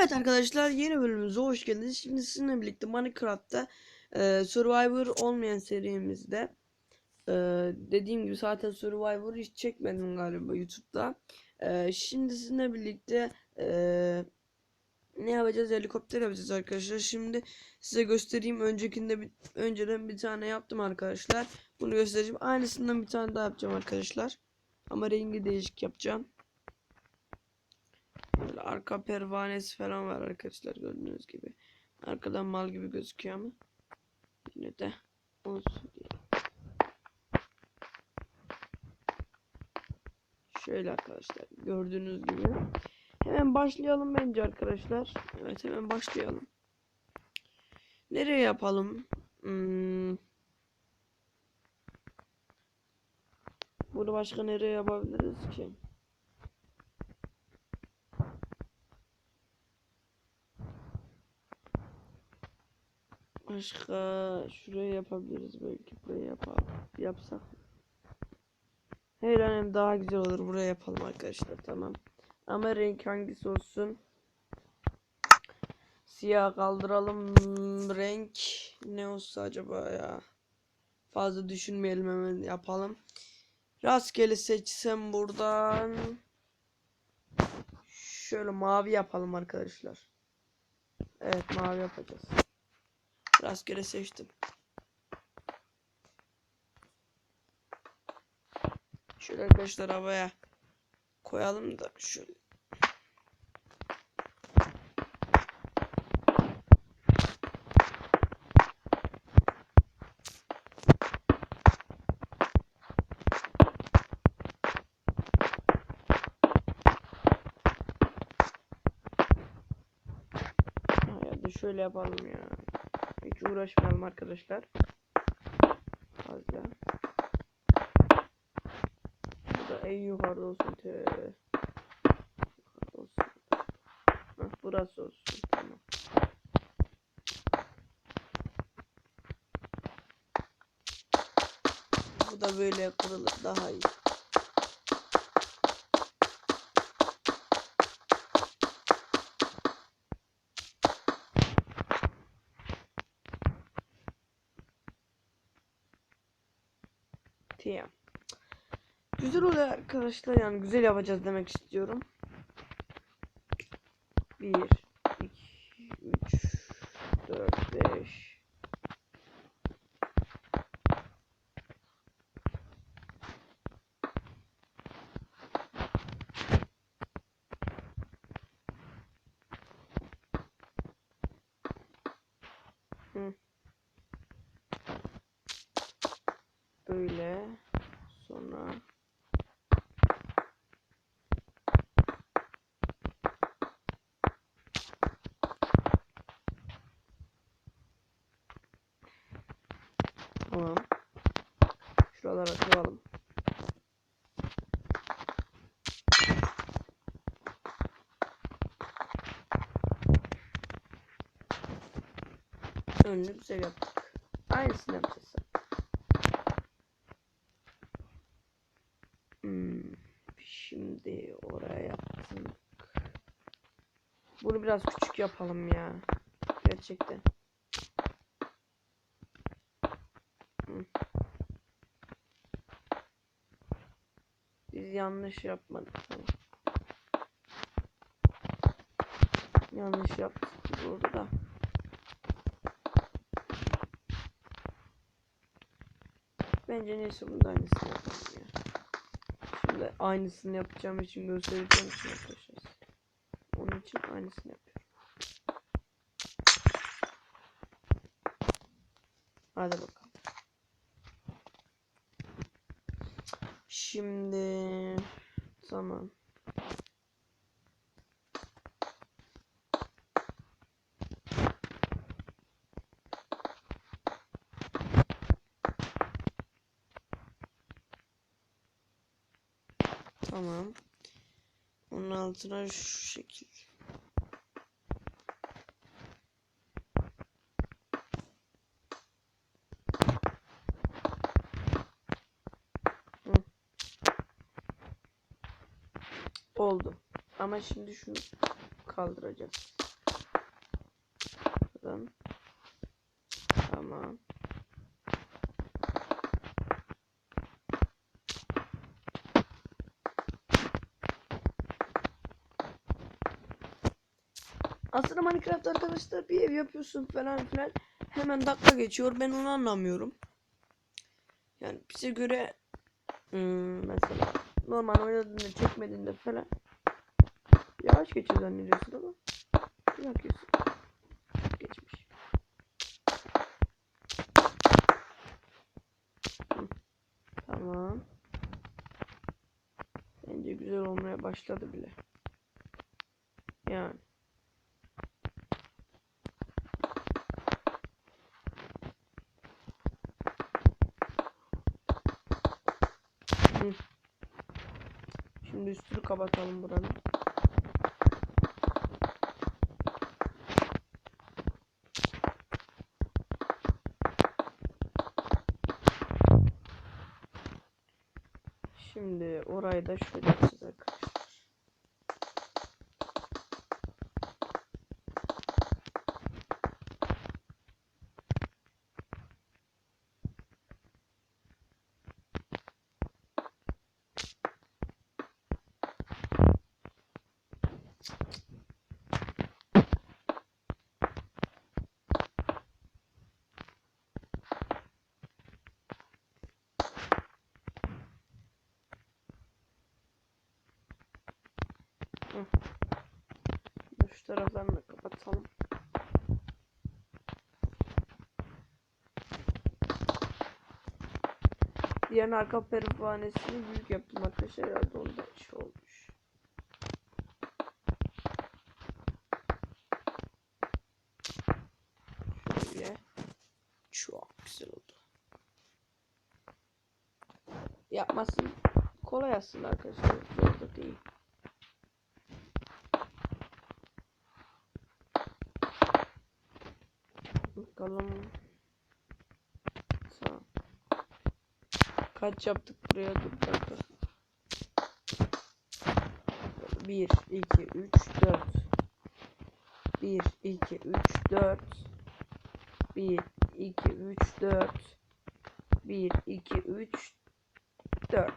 Evet arkadaşlar yeni bölümümüze hoş geldiniz. Şimdi sizinle birlikte Minecraft'ta e, Survivor olmayan serimizde e, dediğim gibi zaten Survivor hiç çekmedim galiba YouTube'da. E, şimdi sizinle birlikte e, ne yapacağız? Helikopter yapacağız arkadaşlar. Şimdi size göstereyim. Öncekinde bir, önceden bir tane yaptım arkadaşlar. Bunu göstereceğim. Aynısından bir tane daha yapacağım arkadaşlar. Ama rengi değişik yapacağım. Arka pervanesi falan var arkadaşlar gördüğünüz gibi. Arkadan mal gibi gözüküyor ama yine de olsun diye. Şöyle arkadaşlar gördüğünüz gibi. Hemen başlayalım bence arkadaşlar. Evet hemen başlayalım. Nereye yapalım? Hmm. Bunu başka nereye yapabiliriz ki? Başka şuraya yapabiliriz belki buraya yapalım. Yapsak. Hayır annem daha güzel olur buraya yapalım arkadaşlar tamam. Ama renk hangisi olsun? Siyah kaldıralım renk ne olsa acaba ya. Fazla düşünmeyelim hemen yapalım. Rastgele seçsem buradan. Şöyle mavi yapalım arkadaşlar. Evet mavi yapacağız. Rastgele seçtim. Şöyle arkadaşlar havaya koyalım da şöyle. Şöyle yapalım ya. Hiç uğraşmayalım arkadaşlar. Fazla. Bu da en yukarıda olsun. Yukarıda olsun. Hah, burası olsun. Tamam. Bu da böyle kırılır daha iyi. Tamam. Güzel oluyor arkadaşlar yani güzel yapacağız demek istiyorum. 1 2 3 4 5 Hı. Böyle sonra Tamam. Şuralara koyalım. Önünü güzel yaptık. Aynısını yapacağız. Hmm, şimdi oraya yaptık. Bunu biraz küçük yapalım ya. Gerçekten. Biz yanlış yapmadık. Yanlış yaptık burada. Bence neyse bunda aynısını yapalım ya. Şimdi aynısını yapacağım için göstereceğim için arkadaşlar. Onun için aynısını yapıyorum. Hadi bakalım. Şimdi tamam. Tamam. Onun altına şu şekil. Hı. Oldu. Ama şimdi şunu kaldıracağız. Tamam. Aslında Minecraft arkadaşlar bir ev yapıyorsun falan filan hemen dakika geçiyor ben onu anlamıyorum. Yani bize göre hmm, mesela normal oynadığında çekmediğinde falan yavaş geçiyor zannediyorsun ama bir bakıyorsun Tamam. Bence güzel olmaya başladı bile. Yani. Hı. Şimdi üstünü kapatalım buranın. Şimdi orayı da şöyle yapacağız Şu taraflarını da kapatalım. Diğer arka pervanesini büyük yaptım arkadaşlar herhalde onda şey olmuş. Şöyle. Çok güzel oldu. Yapması kolay aslında arkadaşlar. Zor da değil. Bakalım. Kaç yaptık buraya dur dakika. 1 2 3 4 1 2 3 4 1 2 3 4 1 2 3 4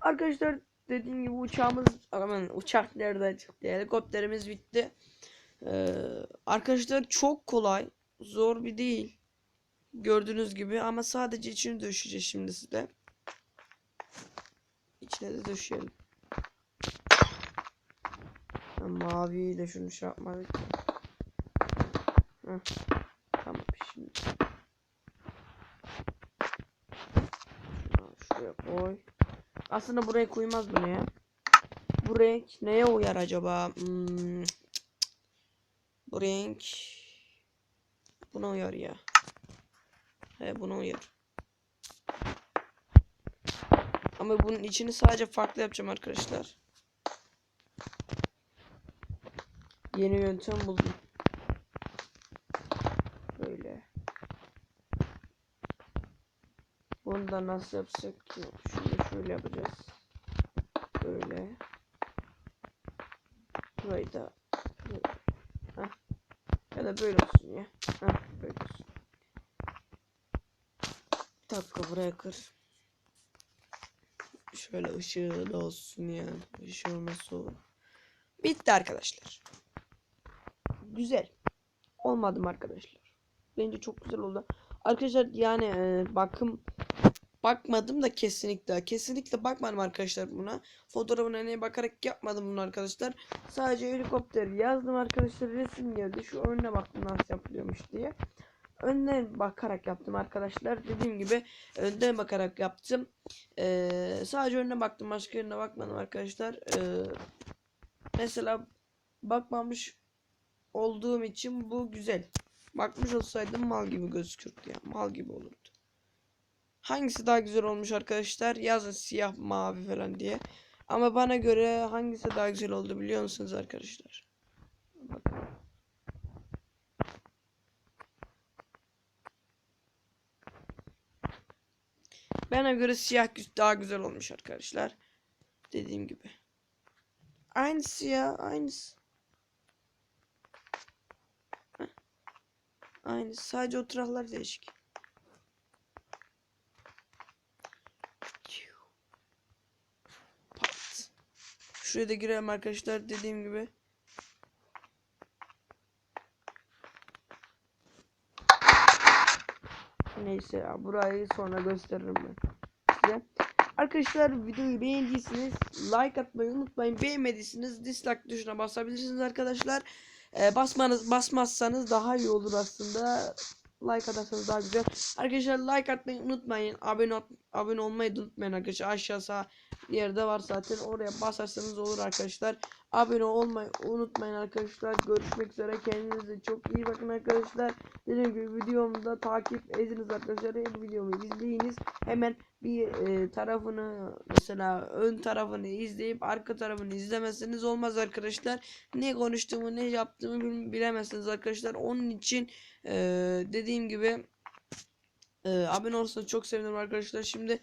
Arkadaşlar dediğim gibi uçağımız aman uçak nereden çıktı? Helikopterimiz bitti. Ee, arkadaşlar çok kolay zor bir değil. Gördüğünüz gibi ama sadece içini döşeceğiz şimdi size. İçine de döşeyelim. Ha, maviyi de şunu şey yapmadık. Heh, tamam şimdi Şunu şuraya koy aslında buraya koymaz bunu ya. Bu renk neye uyar acaba? Hmm. Bu renk buna uyar ya. He buna uyar. Ama bunun içini sadece farklı yapacağım arkadaşlar. Yeni yöntem buldum. Böyle. Bunu da nasıl yapsak ki? Şunu şöyle yapacağız. Böyle. Burayı da. Heh. Ya da böyle olsun ya. Heh, böyle olsun. Bir dakika buraya kır. Şöyle ışığı da olsun ya. Işığı olması olur. Bitti arkadaşlar. Güzel. Olmadı mı arkadaşlar? Bence çok güzel oldu. Arkadaşlar yani e, bakım bakmadım da kesinlikle. Kesinlikle bakmadım arkadaşlar buna. Fotoğrafına neye bakarak yapmadım bunu arkadaşlar. Sadece helikopter yazdım arkadaşlar. Resim geldi. Şu önüne baktım nasıl yapılıyormuş diye. Önden bakarak yaptım arkadaşlar. Dediğim gibi önden bakarak yaptım. Ee, sadece önüne baktım. Başka yerine bakmadım arkadaşlar. Ee, mesela bakmamış olduğum için bu güzel. Bakmış olsaydım mal gibi gözükürdü ya. Mal gibi olurdu Hangisi daha güzel olmuş arkadaşlar? Yazın siyah mavi falan diye. Ama bana göre hangisi daha güzel oldu biliyor musunuz arkadaşlar? Bakın. Bana göre siyah daha güzel olmuş arkadaşlar. Dediğim gibi. Aynısı ya aynısı. Heh. Aynısı sadece oturaklar değişik. Şuraya da girelim arkadaşlar dediğim gibi. Neyse ya burayı sonra gösteririm ben size. Arkadaşlar videoyu beğendiyseniz like atmayı unutmayın. Beğenmediyseniz dislike tuşuna basabilirsiniz arkadaşlar. Ee, basmanız basmazsanız daha iyi olur aslında. Like atarsanız daha güzel. Arkadaşlar like atmayı unutmayın. Abone abone olmayı da unutmayın arkadaşlar. Aşağı yerde var zaten. Oraya basarsanız olur arkadaşlar. Abone olmayı unutmayın arkadaşlar. Görüşmek üzere. Kendinize çok iyi bakın arkadaşlar. Dediğim gibi videomu da takip ediniz arkadaşlar. Her videomu izleyiniz. Hemen bir e, tarafını mesela ön tarafını izleyip arka tarafını izlemezseniz olmaz arkadaşlar. Ne konuştuğumu ne yaptığımı bil- bilemezsiniz arkadaşlar. Onun için e, dediğim gibi e, abone olursanız çok sevinirim arkadaşlar. Şimdi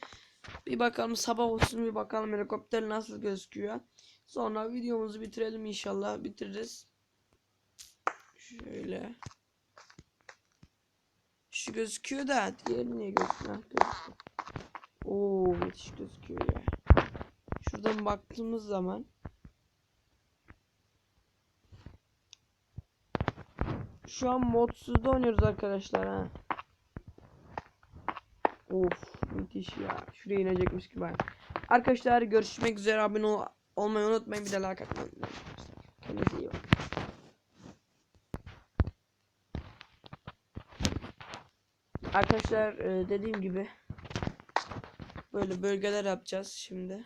bir bakalım sabah olsun bir bakalım helikopter nasıl gözüküyor. Sonra videomuzu bitirelim inşallah bitiririz. Şöyle. Şu gözüküyor da diğeri niye? Ha, gözüküyor. Oo müthiş gözüküyor ya. Şuradan baktığımız zaman Şu an modsuzda oynuyoruz arkadaşlar ha. Of müthiş ya. Şuraya inecekmiş gibi. Arkadaşlar görüşmek üzere. Abone ol olmayı unutmayın. Bir de like atmayı unutmayın. Kendinize iyi bakın. Arkadaşlar e, dediğim gibi böyle bölgeler yapacağız şimdi.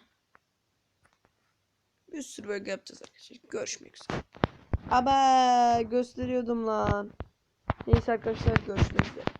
Bir sürü bölge yapacağız arkadaşlar. Görüşmek üzere. Aba gösteriyordum lan. Neyse arkadaşlar görüşmek üzere.